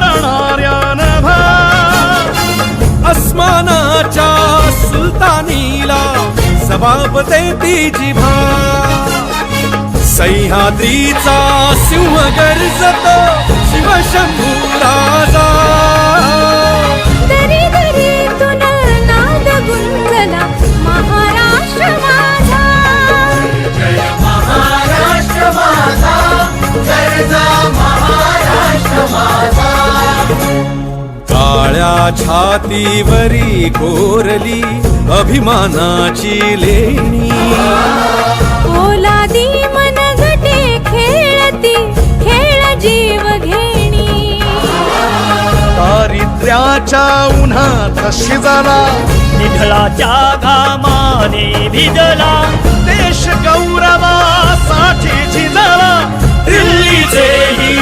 पाडणाऱ्या नभा अस्मानाच्या सुलतानीला जबाब देती जिभा. सह्याद्रीचा सिंह गर्जत शिवशंभू राजा काळ्या छातीवरी कोरली अभिमानाची लेणी. ओलादी मनगटे खेळती खेळ जीव घेणी. दारिद्र्याच्या उन्हात शिजला निधळाच्या घामाने भिजला. देश गौरवासाठी झिजला दिल्लीचे ही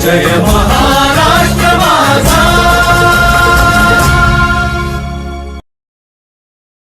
这烟花。